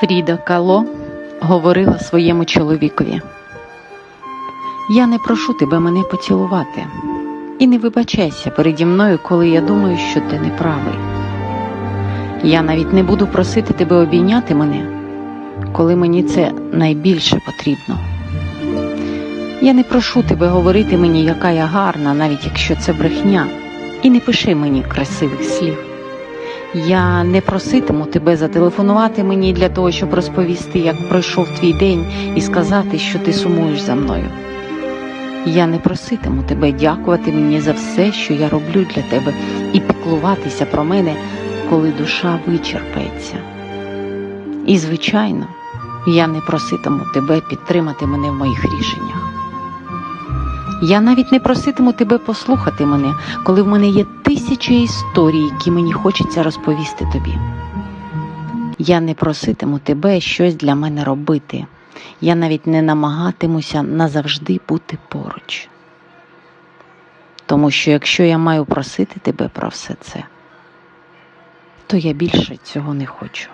Фріда Кало говорила своєму чоловікові: Я не прошу тебе мене поцілувати, і не вибачайся переді мною, коли я думаю, що ти не правий. Я навіть не буду просити тебе обійняти мене, коли мені це найбільше потрібно. Я не прошу тебе говорити мені, яка я гарна, навіть якщо це брехня, і не пиши мені красивих слів. Я не проситиму тебе зателефонувати мені для того, щоб розповісти, як пройшов твій день, і сказати, що ти сумуєш за мною. Я не проситиму тебе дякувати мені за все, що я роблю для тебе, і піклуватися про мене, коли душа вичерпається. І, звичайно, я не проситиму тебе підтримати мене в моїх рішеннях. Я навіть не проситиму тебе послухати мене, коли в мене є тисячі історій, які мені хочеться розповісти тобі. Я не проситиму тебе щось для мене робити. Я навіть не намагатимуся назавжди бути поруч. Тому що якщо я маю просити тебе про все це, то я більше цього не хочу.